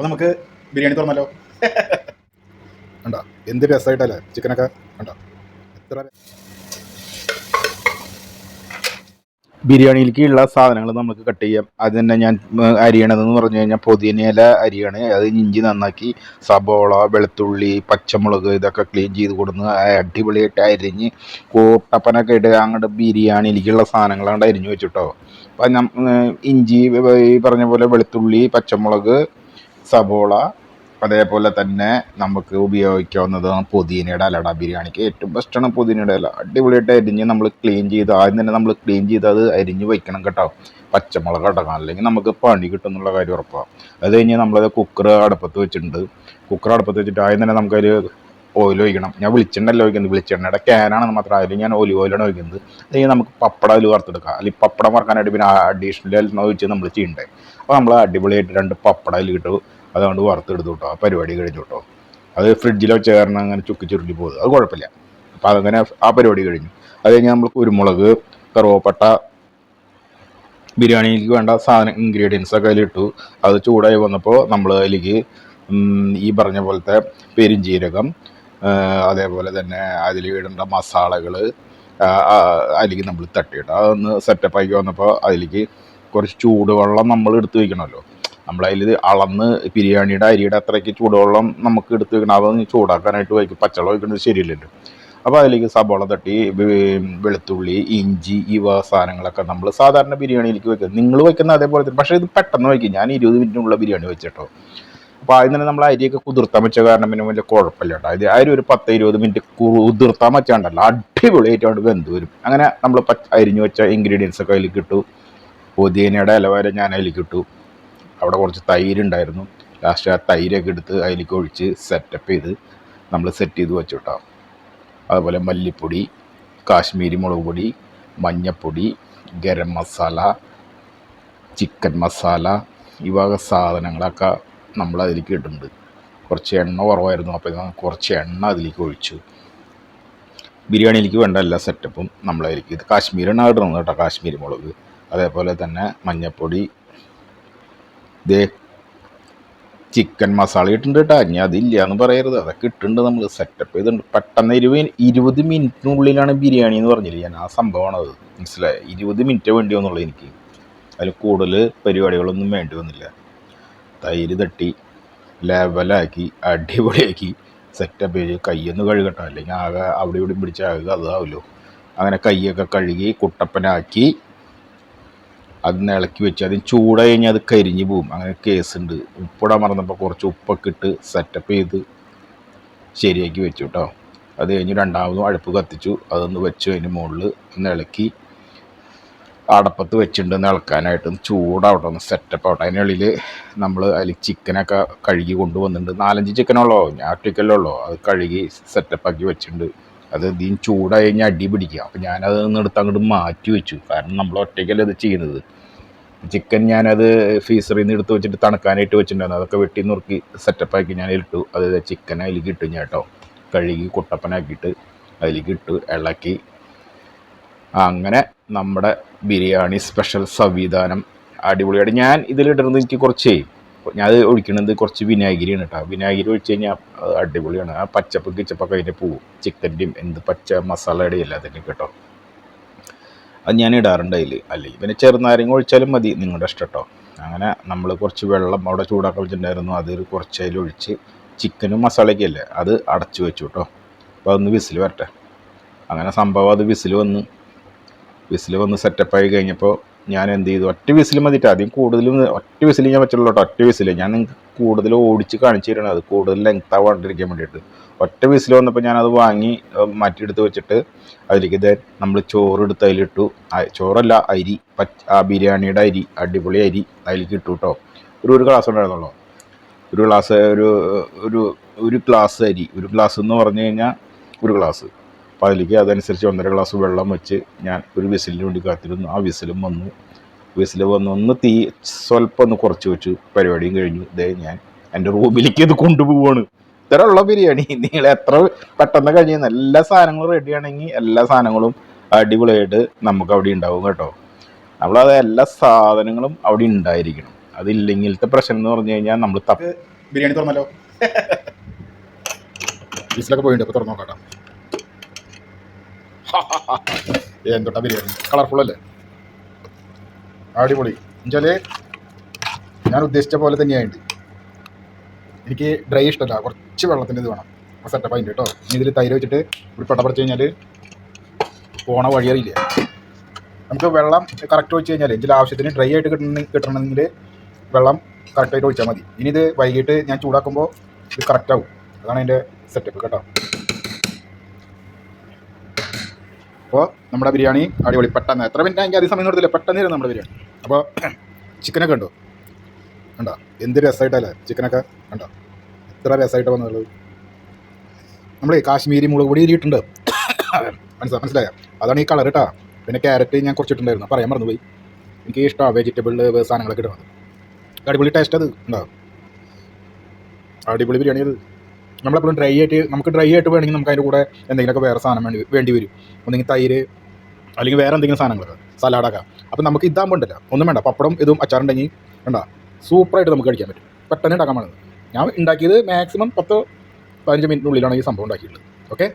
അപ്പോൾ നമുക്ക് ബിരിയാണി തുറന്നല്ലോ വേണ്ട എന്ത് രസമായിട്ടല്ലേ? ചിക്കനൊക്കെ വേണ്ട എത്ര ബിരിയാണിയിലേക്കുള്ള സാധനങ്ങൾ നമുക്ക് കട്ട് ചെയ്യാം. അത് തന്നെ ഞാൻ അരിയണതെന്ന് പറഞ്ഞു കഴിഞ്ഞാൽ പൊതിയനയില അരിയാണ്. അത് ഇഞ്ചി നന്നാക്കി സബോള വെളുത്തുള്ളി പച്ചമുളക് ഇതൊക്കെ ക്ലീൻ ചെയ്ത് കൊടുന്ന് അടിപൊളിയായിട്ട് അരിഞ്ഞ് കൂട്ടപ്പനൊക്കെ ഇട്ട് അങ്ങോട്ട് ബിരിയാണിയിലേക്കുള്ള സാധനങ്ങളാണ് അരിഞ്ഞു വെച്ചിട്ടോ. അപ്പം ഇഞ്ചി ഈ പറഞ്ഞ പോലെ വെളുത്തുള്ളി പച്ചമുളക് സബോള അതേപോലെ തന്നെ നമുക്ക് ഉപയോഗിക്കാവുന്നതാണ് പുതിനയുടെ അലട ബിരിയാണിക്ക്. ഏറ്റവും ബെസ്റ്റാണ് പുതിനയുടെ അല. അടിപൊളിയായിട്ട് അരിഞ്ഞ് നമ്മൾ ക്ലീൻ ചെയ്ത് ആദ്യം തന്നെ നമ്മൾ ക്ലീൻ ചെയ്ത് അത് അരിഞ്ഞ് വയ്ക്കണം കേട്ടോ. പച്ചമുളക് അടക്കണം അല്ലെങ്കിൽ നമുക്ക് പണി കിട്ടും എന്നുള്ള കാര്യം ഉറപ്പാണ് അത് കഴിഞ്ഞ് നമ്മളത് കുക്കർ അടുപ്പത്ത് വെച്ചിട്ടുണ്ട്. കുക്കർ അടുപ്പത്ത് വെച്ചിട്ട് ആദ്യം തന്നെ നമുക്കതിൽ ഓയിൽ ഒഴിക്കണം. ഞാൻ വെളിച്ചെണ്ണല്ല ഒഴിക്കുന്നത്. വെളിച്ചെണ്ണയുടെ ക്യാനാണെന്ന് മാത്രം. അതിൽ ഞാൻ ഒലിവ് ഓയിലാണ് ഒഴിക്കുന്നത്. കഴിഞ്ഞ് നമുക്ക് പപ്പടം അതിൽ വറുത്തെടുക്കാം. അല്ലെങ്കിൽ പപ്പടം വറക്കാനായിട്ട് പിന്നെ അഡീഷണൽ ഒഴിച്ച് നമ്മൾ ചെയ്യണ്ടേ. അപ്പോൾ നമ്മൾ അടിപൊളിയായിട്ട് രണ്ട് പപ്പടം അതിൽ കിട്ടും അതുകൊണ്ട് വറുത്തെടുത്തു കേട്ടോ ആ പരിപാടി കഴിഞ്ഞു കേട്ടോ അത് ഫ്രിഡ്ജിലോ ചേർന്ന് അങ്ങനെ ചുക്കി ചുരുട്ടി പോകുന്നത് അത് കുഴപ്പമില്ല. അപ്പോൾ അതങ്ങനെ ആ പരിപാടി കഴിഞ്ഞു. അത് കഴിഞ്ഞാൽ നമ്മൾ കുരുമുളക് കറുവപ്പട്ട ബിരിയാണിക്ക് വേണ്ട സാധനം ഇൻഗ്രീഡിയൻസ് ഒക്കെ അതിലിട്ടു. അത് ചൂടായി വന്നപ്പോൾ നമ്മൾ അതിലേക്ക് ഈ പറഞ്ഞ പോലത്തെ പെരിഞ്ജീരകം ആ, അതേപോലെ തന്നെ അതിൽ ഇടേണ്ട മസാലകൾ അതിലേക്ക് നമ്മൾ തട്ടിയിട്ട് അതൊന്ന് സെറ്റപ്പ് ആക്കി വന്നപ്പോൾ അതിലേക്ക് കുറച്ച് ചൂടുവെള്ളം നമ്മൾ എടുത്ത് വയ്ക്കണമല്ലോ നമ്മളതിൽ അളന്ന് ബിരിയാണിയുടെ അരിയുടെ അത്രയ്ക്ക് ചൂടുവെള്ളം നമുക്ക് എടുത്ത് വെക്കണം. അതൊന്ന് ചൂടാക്കാനായിട്ട് വയ്ക്കും. പച്ചവെള്ളം വയ്ക്കുന്നത് ശരിയല്ലല്ലോ അപ്പോൾ അതിലേക്ക് സബോള തട്ടി വെളുത്തുള്ളി ഇഞ്ചി ഇവ സാധനങ്ങളൊക്കെ നമ്മൾ സാധാരണ ബിരിയാണിയിലേക്ക് വെക്കുന്നത് നിങ്ങൾ വെക്കുന്ന അതേപോലെ തന്നെ. പക്ഷേ ഇത് പെട്ടെന്ന് വയ്ക്കും. ഞാൻ ഇരുപത് മിനിറ്റിനുള്ള ബിരിയാണി വെച്ചിട്ടോ. അപ്പോൾ ആദ്യം തന്നെ നമ്മൾ അരിയൊക്കെ കുതിർത്താൻ വെച്ച കാരണം പിന്നെ വലിയ കുഴപ്പമില്ല കേട്ടോ. അത് അരി ഒരു പത്ത് ഇരുപത് മിനിറ്റ് കുതിർത്താൻ വെച്ചാണ്ടല്ലോ. അടിപൊളിയായിട്ടാണ് വെന്ത് വരും. അങ്ങനെ നമ്മൾ അരിഞ്ഞു വെച്ച ഇൻഗ്രീഡിയൻസ് ഒക്കെ അതിലേക്ക് ഇട്ടു. പുതിയനയുടെ ഇല ഞാൻ അതിലേക്ക് ഇട്ടു. അവിടെ കുറച്ച് തൈര് ഉണ്ടായിരുന്നു ലാസ്റ്റ് ആ തൈരൊക്കെ എടുത്ത് അതിലേക്ക് ഒഴിച്ച് സെറ്റപ്പ് ചെയ്ത് നമ്മൾ സെറ്റ് ചെയ്ത് വെച്ചു അതുപോലെ മല്ലിപ്പൊടി കാശ്മീരി മുളക് പൊടി മഞ്ഞപ്പൊടി ഗരം മസാല ചിക്കൻ മസാല ഈ വക സാധനങ്ങളൊക്കെ നമ്മൾ അതിലേക്ക് ഇട്ടുണ്ട് കുറച്ച് എണ്ണ കുറവായിരുന്നു. അപ്പോൾ കുറച്ച് എണ്ണ അതിലേക്ക് ഒഴിച്ചു. ബിരിയാണിയിലേക്ക് വേണ്ട എല്ലാ സെറ്റപ്പും നമ്മളതിലേക്ക് ഇത് കാശ്മീരാണ് ഇടുന്നത് കേട്ടോ കാശ്മീരി മുളക്. അതേപോലെ തന്നെ മഞ്ഞപ്പൊടി ദേ ചിക്കൻ മസാല ഇട്ടുണ്ട് കേട്ടോ ഇനി അതില്ല എന്ന് പറയരുത്. അതൊക്കെ ഇട്ടുണ്ട് നമ്മൾ സെറ്റപ്പ് ചെയ്തിട്ടുണ്ട്. പെട്ടെന്ന് ഇരുപത് ഇരുപത് മിനിറ്റിനുള്ളിലാണ് ബിരിയാണി എന്ന് പറഞ്ഞില്ല? ഞാൻ ആ സംഭവമാണ് അത് മനസ്സിലായി? ഇരുപത് മിനിറ്റ് വേണ്ടി വന്നുള്ളൂ എനിക്ക്. അതിൽ കൂടുതൽ പരിപാടികളൊന്നും വേണ്ടി വന്നില്ല. തൈര് തട്ടി ലെവലാക്കി അടിപൊളിയാക്കി സെറ്റപ്പ് ചെയ്ത് കയ്യൊന്ന് കഴുകട്ടോ. അല്ലെങ്കിൽ ആകെ അവിടെ ഇവിടെ പിടിച്ച ആകെ അതാവുമല്ലോ അങ്ങനെ കൈയൊക്കെ കഴുകി കുട്ടപ്പനാക്കി അതിന് ഇളക്കി വെച്ച് അതിന് ചൂട് കഴിഞ്ഞാൽ അത് കരിഞ്ഞു പോവും. അങ്ങനെ കേസുണ്ട്. ഉപ്പിടാൻ മറന്നപ്പോൾ കുറച്ച് ഉപ്പൊക്കെ ഇട്ട് സെറ്റപ്പ് ചെയ്ത് ശരിയാക്കി വെച്ചു കേട്ടോ അത് കഴിഞ്ഞ് രണ്ടാമതും അടുപ്പ് കത്തിച്ചു. അതൊന്ന് വെച്ചു അതിന് മുകളിൽ ഒന്ന് ഇളക്കി അടപ്പത്ത് വെച്ചിട്ടുണ്ട് ഇളക്കാനായിട്ട്. ചൂടാവട്ടെ ഒന്ന് സെറ്റപ്പ് ആവട്ടെ. അതിനുള്ളിൽ നമ്മൾ അതിൽ ചിക്കനൊക്കെ കഴുകി കൊണ്ടുവന്നിട്ടുണ്ട്. നാലഞ്ച് ചിക്കനുള്ളോ ഞാൻ ഒറ്റയ്ക്കല്ലേ അത് കഴുകി സെറ്റപ്പാക്കി വെച്ചിട്ടുണ്ട്. അത് ഇതിന് ചൂടായി കഴിഞ്ഞാൽ അടി പിടിക്കുക അപ്പോൾ ഞാനത് എടുത്ത് അങ്ങോട്ട് മാറ്റി വെച്ചു. കാരണം നമ്മൾ ഒറ്റയ്ക്കല്ലേ ഇത് ചെയ്യുന്നത്. ചിക്കൻ ഞാനത് ഫീസറിൽ നിന്ന് എടുത്ത് വെച്ചിട്ട് തണുക്കാനായിട്ട് വെച്ചിട്ടുണ്ടായിരുന്നു. അതൊക്കെ വെട്ടി നുറുക്കി സെറ്റപ്പാക്കി ഞാൻ ഇട്ടു. അത് ചിക്കൻ അതിലേക്ക് ഇട്ടു ഞാൻ കഴുകി കുട്ടപ്പനാക്കിയിട്ട് അതിലേക്ക് ഇട്ടു ഇളക്കി. അങ്ങനെ നമ്മുടെ ബിരിയാണി സ്പെഷ്യൽ സംവിധാനം അടിപൊളിയായിട്ട് ഞാൻ ഇതിലിടുന്നത് എനിക്ക് കുറച്ച് ഞാൻ ഒഴിക്കണത് കുറച്ച് വിനാഗിരിയാണ് കേട്ടോ വിനാഗിരി ഒഴിച്ച് കഴിഞ്ഞാൽ അടിപൊളിയാണ്. ആ പച്ചപ്പ് കിച്ചപ്പൊക്കെ അതിന്റെ പോവും ചിക്കന്റെയും എന്ത് പച്ച മസാലയുടെ എല്ലാത്തിന്റെയും കേട്ടോ. അത് ഞാൻ ഇടാറുണ്ട് അതിൽ അല്ലെങ്കിൽ പിന്നെ ചെറുനാരങ്ങ ഒഴിച്ചാലും മതി നിങ്ങളുടെ ഇഷ്ടം കേട്ടോ അങ്ങനെ നമ്മൾ കുറച്ച് വെള്ളം അവിടെ ചൂടാക്കാൻ വെച്ചിട്ടുണ്ടായിരുന്നു അത് കുറച്ച് അതിൽ ഒഴിച്ച് ചിക്കനും മസാലയൊക്കെ അല്ലേ അത് അടച്ചു വെച്ചു കേട്ടോ അപ്പോൾ അതൊന്ന് വിസിൽ വരട്ടെ. അങ്ങനെ സംഭവം അത് വിസിൽ വന്ന് വിസിൽ വന്ന് സെറ്റപ്പായി കഴിഞ്ഞപ്പോൾ ഞാൻ എന്ത് ചെയ്തു ഒറ്റ വിസിൽ മതിയിട്ട് ആദ്യം കൂടുതലും ഒറ്റ വിസിൽ ഞാൻ പറ്റുള്ളൂ ഒറ്റ വിസിൽ ഞാൻ നിങ്ങൾക്ക് കൂടുതൽ ഓടിച്ച് കാണിച്ചു തരണം അത് കൂടുതൽ ലെങ്ത് ആവാണ്ടിരിക്കാൻ വേണ്ടിയിട്ട് ഒറ്റ വിസിൽ വന്നപ്പോൾ ഞാനത് വാങ്ങി മാറ്റിയെടുത്ത് വെച്ചിട്ട് അതിലേക്ക് ഇതേ നമ്മൾ ചോറ് എടുത്ത് അതിലിട്ടു. ചോറല്ല അരി ആ ബിരിയാണിയുടെ അരി അടിപൊളി അരി അതിലേക്ക് ഇട്ടു കേട്ടോ. ഒരു ഒരു ഗ്ലാസ് ഉണ്ടായിരുന്നുള്ളൂ. ഒരു ഗ്ലാസ് ഒരു ഒരു ഒരു ഗ്ലാസ് അരി. ഒരു ഗ്ലാസ് എന്ന് പറഞ്ഞു കഴിഞ്ഞാൽ ഒരു ഗ്ലാസ് അപ്പോൾ അതിലേക്ക് അതനുസരിച്ച് ഒന്നര ഗ്ലാസ് വെള്ളം വെച്ച് ഞാൻ ഒരു വിസിലിന് വേണ്ടി കാത്തിരുന്നു. ആ വിസിലും വന്നു. വിസിൽ വന്ന് ഒന്ന് തീ സ്വല്പം ഒന്ന് കുറച്ച് വെച്ചു പരിപാടിയും കഴിഞ്ഞു. ഇതേ ഞാൻ എന്റെ റൂമിലേക്ക് ഇത് കൊണ്ടുപോവാണ്. ഇത്തരമുള്ള ബിരിയാണി. നിങ്ങൾ എത്ര പെട്ടെന്ന് കഴിയുന്ന. എല്ലാ സാധനങ്ങളും റെഡി ആണെങ്കിൽ എല്ലാ സാധനങ്ങളും അടിപൊളിയായിട്ട് നമുക്ക് അവിടെ ഉണ്ടാവും കേട്ടോ. നമ്മളത് എല്ലാ സാധനങ്ങളും അവിടെ ഉണ്ടായിരിക്കണം. അതില്ലെങ്കിലത്തെ പ്രശ്നം എന്ന് പറഞ്ഞു കഴിഞ്ഞാൽ നമ്മൾ തപ്പ് ബിരിയാണി തുറന്നല്ലോ. വിസിലൊക്കെ പോയിട്ടുണ്ട്. അപ്പോൾ തുറന്നു നോക്കാം എന്തൊട്ടാ ബിരിയാണി? കളർഫുൾ അല്ലേ? അടിപൊളി. എന്നുവെച്ചാൽ ഞാൻ ഉദ്ദേശിച്ച പോലെ തന്നെയായിട്ട് എനിക്ക് ഡ്രൈ ഇഷ്ടമല്ല കുറച്ച് വെള്ളത്തിന്റെ ഇത് വേണം സെറ്റപ്പ് അതിന്റെ കേട്ടോ ഇനി ഇതിൽ തൈര് വെച്ചിട്ട് ഒരു പെട്ട പറിച്ച് കഴിഞ്ഞാൽ പോണ വഴിയറിയില്ല നമുക്ക് വെള്ളം കറക്റ്റ് ഒഴിച്ച് കഴിഞ്ഞാൽ ഇതിൽ ആവശ്യത്തിന് ഡ്രൈ ആയിട്ട് കിട്ടണ കിട്ടണമെങ്കിൽ വെള്ളം കറക്റ്റായിട്ട് ഒഴിച്ചാൽ മതി. ഇനി ഇത് വൈകിട്ട് ഞാൻ ചൂടാക്കുമ്പോൾ ഇത് കറക്റ്റാവും അതാണ് അതിന്റെ സെറ്റപ്പ് കേട്ടോ അപ്പോൾ നമ്മുടെ ബിരിയാണി അടിപൊളി. പെട്ടെന്ന്. എത്ര മിനിറ്റ് എനിക്ക് അധികം സമയം കൊടുത്തില്ല പെട്ടെന്ന് തരും നമ്മുടെ ബിരിയാണി. അപ്പോൾ ചിക്കനൊക്കെ ഉണ്ടോ? ഉണ്ടോ? എന്ത് രസമായിട്ടല്ലേ ചിക്കനൊക്കെ ഉണ്ടോ? എത്ര രസമായിട്ട് വന്നുള്ളത് നമ്മൾ കാശ്മീരി മുളക് പൊടി ഇരിയിട്ടുണ്ട് മനസ്സിലാ മനസ്സിലായോ? അതാണ് ഈ കളർ കേട്ടോ പിന്നെ ക്യാരറ്റ് ഞാൻ കുറച്ചിട്ടുണ്ടായിരുന്നു. പറയാൻ മറന്നുപോയി. എനിക്ക് ഇഷ്ടമാണ് വെജിറ്റബിൾ സാധനങ്ങളൊക്കെ ഇടുന്നത്. അടിപൊളി ടേസ്റ്റ് അത്. ഉണ്ടാവും അടിപൊളി ബിരിയാണി അത്. നമ്മളെപ്പോഴും ഡ്രൈ ആയിട്ട് നമുക്ക് ഡ്രൈ ആയിട്ട് വേണമെങ്കിൽ നമുക്ക് അതിന്റെ കൂടെ എന്തെങ്കിലുമൊക്കെ വേറെ സാധനം വേണ്ടി വേണ്ടി വരും. ഒന്നെങ്കിൽ തൈര് അല്ലെങ്കിൽ വേറെ എന്തെങ്കിലും സാധനങ്ങളൊക്കെ സലാഡൊക്കെ അപ്പം നമുക്ക് ഇതാകുമ്പോൾ ഉണ്ടല്ലോ. ഒന്നും വേണ്ട. പപ്പടം ഇതും അച്ചാറുണ്ടെങ്കിൽ വേണ്ട സൂപ്പറായിട്ട് നമുക്ക് കഴിക്കാൻ പറ്റും. പെട്ടെന്ന് ഉണ്ടാക്കാൻ വേണ്ടത് ഞാൻ ഉണ്ടാക്കിയത് മാക്സിമം പത്ത് പതിനഞ്ച് മിനിറ്റിനുള്ളിലാണ് ഈ സംഭവം ഉണ്ടാക്കിയിട്ടുള്ളത്. ഓക്കെ